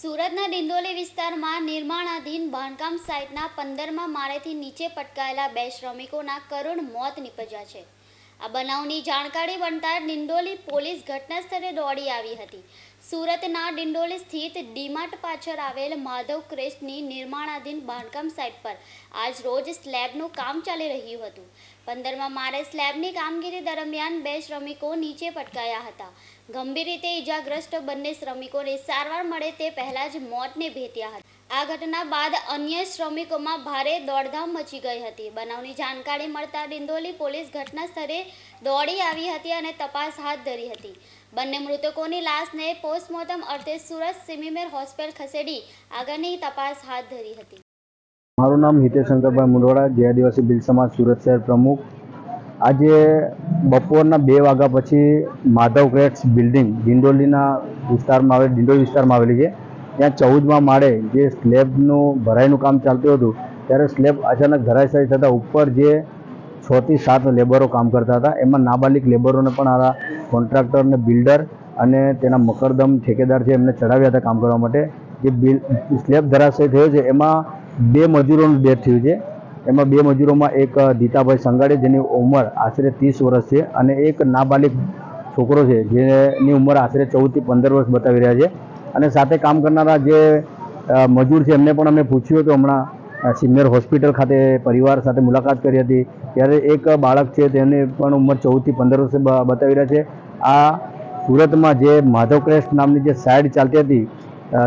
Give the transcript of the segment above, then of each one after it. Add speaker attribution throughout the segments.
Speaker 1: સુરતના ડિંડોલી વિસ્તારમાં નિર્માણાધીન બાંધકામ સાઇટના પંદરમાં માળેથી નીચે પટકાયેલા બે શ્રમિકોના કરુણ મોત નીપજ્યા છે. આ બનાવની જાણકારી બનતા ડિંડોલી પોલીસ ઘટના સ્થળે દોડી આવી હતી. સુરતના ડિંડોલી સ્થિત ડીમાર્ટ પાછળ આવેલ માધવ ક્રેસ્ટની નિર્માણાધીન બાંધકામ સાઇટ પર આજ રોજ સ્લેબનું કામ ચાલી રહ્યું હતું. પંદરમા મારે સ્લેબની કામગીરી દરમિયાન બે શ્રમિકો નીચે પટકાયા હતા. ગંભીર રીતે ઈજાગ્રસ્ત બંને શ્રમિકોને સારવાર મળે તે પહેલાં જ મોતને ભેટ્યા હતા. આ ઘટના બાદ અન્ય શ્રમિકોમાં ભારે દોડધામ મચી ગઈ હતી. બનાવની જાણકારી મળતા ડિંડોલી પોલીસ ઘટના સ્થળે દોડી આવી હતી અને તપાસ હાથ ધરી હતી. બંને મૃતકોની લાશને પોસ્ટમોર્ટમ અર્થે સુરત સિમીમેર હોસ્પિટલ ખસેડી આગળની તપાસ હાથ ધરી હતી.
Speaker 2: મારું નામ હિતેશંકરભાઈ મુંડવાડા જય આદિવાસી બિલ સમાજ, સુરત શહેર પ્રમુખ. આજે બપોરના બે વાગ્યા પછી માધવ ક્રેટ્સ બિલ્ડિંગ ડિંડોલીના વિસ્તારમાં આવેલી, ડિંડોલી વિસ્તારમાં આવેલી છે. ત્યાં ચૌદમાં માળે જે સ્લેબનું, ભરાઈનું કામ ચાલતું હતું, ત્યારે સ્લેબ અચાનક ધરાશાયી થતાં ઉપર જે છ થી સાત લેબરો કામ કરતા હતા, એમાં નાબાલિક લેબરોને પણ આ કોન્ટ્રાક્ટરને બિલ્ડર અને તેના મકરદમ ઠેકેદાર છે એમને ચડાવ્યા હતા કામ કરવા માટે. જે બિલ, સ્લેબ ધરાશય થયો છે, એમાં બે મજૂરોનું ડેથ થયું છે. એમાં બે મજૂરોમાં એક દીતાભાઈ સંગાડે, જેની ઉંમર આશરે ત્રીસ વર્ષ છે, અને એક નાબાલિક છોકરો છે, જેની ઉંમર આશરે ચૌદથી પંદર વર્ષ બતાવી રહ્યા છે. અને સાથે કામ કરનારા જે મજૂર છે, એમને પણ અમે પૂછ્યું હતું હમણાં. સિનિયર હોસ્પિટલ ખાતે પરિવાર સાથે મુલાકાત કરી હતી. ત્યારે એક બાળક છે, તેને પણ ઉંમર ચૌદથી પંદર વર્ષે બતાવી રહ્યા છે. આ સુરતમાં જે માધવ ક્રેસ્ટ નામની જે સાઇડ ચાલતી હતી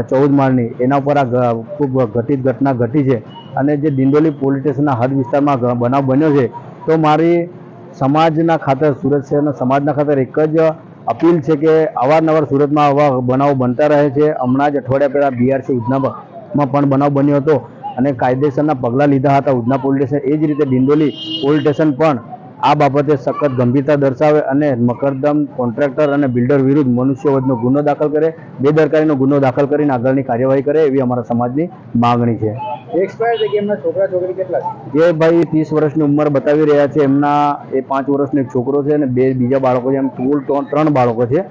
Speaker 2: ચૌદ માળની, એના ઉપર આ ખૂબ ઘટિત ઘટના ઘટી છે. અને જે દિંડોલી પોલીસ સ્ટેશનના હદ વિસ્તારમાં બનાવ બન્યો છે. તો મારી સમાજના ખાતર, સુરત શહેરના સમાજના ખાતર એક જ અપીલ છે કે અવારનવાર સુરતમાં આવા બનાવો બનતા રહે છે. હમણાં જ અઠવાડિયા પહેલાં બીઆરસી ઉધનામાં પણ બનાવ બન્યો હતો અને કાયદેસરના પગલાં લીધા હતા ઉધના પોલીસ સ્ટેશન. એ જ રીતે ડિંડોલી પોલીસ સ્ટેશન પણ આ બાબતે સખત ગંભીરતા દર્શાવે અને મકરદમ કોન્ટ્રાક્ટર અને બિલ્ડર વિરુદ્ધ મનુષ્યવધનો ગુનો દાખલ કરે, બેદરકારીનો ગુનો દાખલ કરીને આગળની કાર્યવાહી કરે એવી અમારા સમાજની માંગણી
Speaker 3: છે.
Speaker 2: જે ભાઈ ત્રીસ વર્ષની ઉંમર બતાવી રહ્યા છે, એમના એ પાંચ વર્ષનો એક છોકરો છે અને બે બીજા બાળકો છે, એમ કુલ ત્રણ ત્રણ બાળકો છે.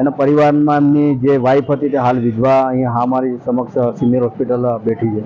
Speaker 2: એના પરિવારમાં એમની જે વાઈફ હતી તે હાલ વિધવા, અહીંયા હા મારી સમક્ષ સિનિયર હોસ્પિટલ બેઠી છે.